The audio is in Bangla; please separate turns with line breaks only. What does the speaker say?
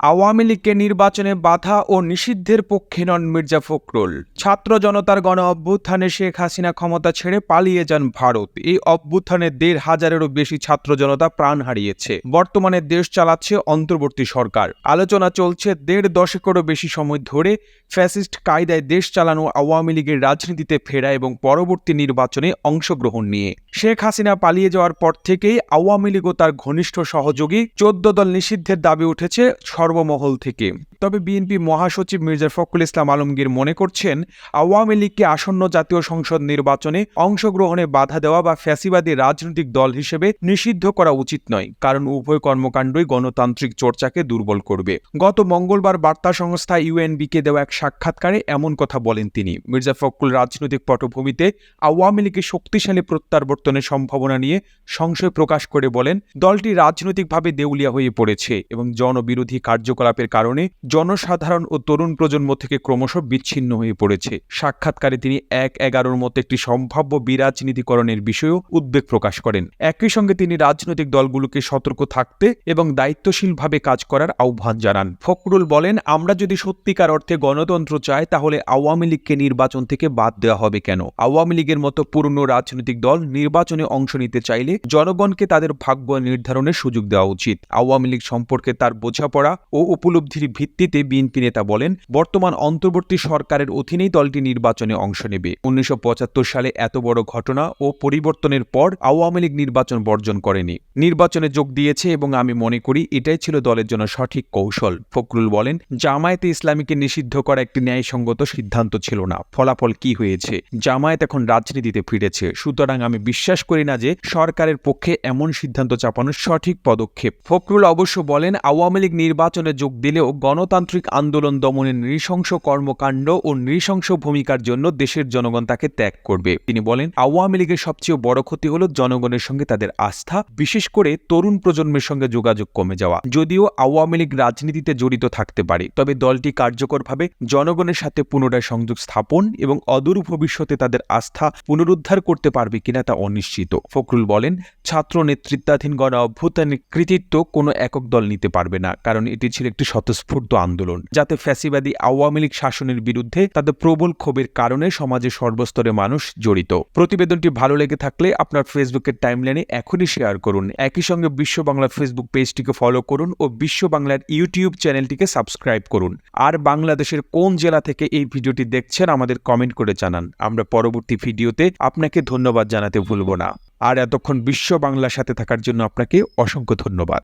আওয়ামী লীগকে নির্বাচনে বাধা ও নিষিদ্ধের পক্ষে নন মির্জা ফখরুল। ছাত্র জনতার গণ অভ্যুত্থানে শেখ হাসিনা ক্ষমতা ছেড়ে পালিয়ে যান ভারত। এই অভ্যুত্থানে দেড় হাজারেরও বেশি ছাত্র জনতা প্রাণ হারিয়েছে। বর্তমানে দেশ চালাচ্ছে অন্তর্বর্তী সরকার। আলোচনা চলছে দেড় দশকেরও বেশি সময় ধরে ফ্যাসিস্ট কায়দায় দেশ চালানো আওয়ামী লীগের রাজনীতিতে ফেরা এবং পরবর্তী নির্বাচনে অংশগ্রহণ নিয়ে। শেখ হাসিনা পালিয়ে যাওয়ার পর থেকেই আওয়ামী লীগ ও তার ঘনিষ্ঠ সহযোগী চোদ্দ দল নিষিদ্ধের দাবি উঠেছে। সর্বমহল থেকে। তবে বিএনপি মহাসচিব মির্জা ফখরুল ইসলাম আলমগীর মনে করছেন, আওয়ামী লীগকে আসন্ন জাতীয় সংসদ নির্বাচনে অংশগ্রহণে বাধা দেওয়া বা ফ্যাসিবাদী রাজনৈতিক দল হিসেবে নিষিদ্ধ করা উচিত নয়, কারণ উভয় কর্মকাণ্ডই গণতান্ত্রিক চর্চাকে দুর্বল করবে। গত মঙ্গলবার বার্তা সংস্থা ইউএনবিকে দেওয়া এক সাক্ষাৎকারে এমন কথা বলেন তিনি। মির্জা ফখরুল রাজনৈতিক পটভূমিতে আওয়ামী লীগের শক্তিশালী প্রত্যাবর্তনের সম্ভাবনা নিয়ে সংশয় প্রকাশ করে বলেন, দলটি রাজনৈতিকভাবে দেউলিয়া হয়ে পড়েছে এবং জনবিরোধী কার্যকলাপের কারণে জনসাধারণ ও তরুণ প্রজন্ম থেকে ক্রমশ বিচ্ছিন্ন হয়ে পড়েছে। সাক্ষাৎকারে তিনি এক এগারোর মতো একটি সম্ভাব্য বিরাজনীতিকরণের বিষয়েও উদ্বেগ প্রকাশ করেন। একই সঙ্গে তিনি রাজনৈতিক দলগুলোকে সতর্ক থাকতে এবং দায়িত্বশীলভাবে কাজ করার আহ্বান জানান। ফখরুল বলেন, আমরা যদি সত্যিকার অর্থে গণতন্ত্র চাই, তাহলে আওয়ামী লীগকে নির্বাচন থেকে বাদ দেওয়া হবে কেন? আওয়ামী লীগের মতো পুরনো রাজনৈতিক দল নির্বাচনে অংশ নিতে চাইলে জনগণকে তাদের ভাগ্য নির্ধারণের সুযোগ দেওয়া উচিত। আওয়ামী লীগ সম্পর্কে তার বোঝাপড়া ও উপলব্ধির ভিত্তিতে বিএনপি নেতা বলেন, বর্তমান অন্তর্বর্তী সরকারের অধীনেই দলটি নির্বাচনে অংশ নেবে। উনিশশো পঁচাত্তর সালে এত বড় ঘটনা ও পরিবর্তনের পর আওয়ামী লীগ নির্বাচন বর্জন করেনি। নির্বাচনে যোগ দিয়েছে এবং আমি মনে করি এটাই ছিল দলের জন্য সঠিক কৌশল। ফখরুল বলেন, জামায়াতে ইসলামীকে নিষিদ্ধ করা একটি ন্যায়সঙ্গত সিদ্ধান্ত ছিল না। ফলাফল কি হয়েছে? জামায়াত এখন রাজনীতিতে ফিরেছে। সুতরাং আমি বিশ্বাস করি না যে সরকারের পক্ষে এমন সিদ্ধান্ত চাপানো সঠিক পদক্ষেপ। ফখরুল অবশ্য বলেন, আওয়ামী লীগ নির্বাচনে যোগ দিলেও গণতান্ত্রিক আন্দোলন দমনের নৃশংস কর্মকাণ্ড ও নৃশংস ভূমিকার জন্য দেশের জনগণ তাকে ত্যাগ করবে। তিনি বলেন, আওয়ামী লীগের সবচেয়ে বড় ক্ষতি হল জনগণের সঙ্গে তাদের আস্থা, বিশেষ করে তরুণ প্রজন্মের সঙ্গে যোগাযোগ কমে যাওয়া। যদিও আওয়ামী লীগ রাজনীতিতে জড়িত থাকতে পারে, তবে দলটি কার্যকরভাবে জনগণের সাথে পুনরায় সংযোগ স্থাপন এবং অদূর ভবিষ্যতে তাদের আস্থা পুনরুদ্ধার করতে পারবে কিনা তা অনিশ্চিত। ফখরুল বলেন, ছাত্র নেতৃত্বাধীন গণ অভ্যুত্থানের কৃতিত্ব কোনো একক দল নিতে পারবে না, কারণ এটি ছিল একটি স্বতঃস্ফূর্ত আন্দোলন, যাতে ফ্যাসিবাদী আওয়ামী লীগ শাসনের বিরুদ্ধে তাদের প্রবল ক্ষোভের কারণে সমাজের সর্বস্তরে মানুষ জড়িত। প্রতিবেদনটি ভালো লেগে থাকলে আপনার ফেসবুকের টাইমলাইনে এখনই শেয়ার করুন। একই সঙ্গে বিশ্ব বাংলা ফেসবুক পেজটিকে ফলো করুন ও বিশ্ব বাংলার ইউটিউব চ্যানেলটিকে সাবস্ক্রাইব করুন। আর বাংলাদেশের কোন জেলা থেকে এই ভিডিওটি দেখছেন আমাদের কমেন্ট করে জানান। আমরা পরবর্তী ভিডিওতে আপনাকে ধন্যবাদ জানাতে ভুলব না। আর এতক্ষণ বিশ্ব বাংলার সাথে থাকার জন্য আপনাকে অসংখ্য ধন্যবাদ।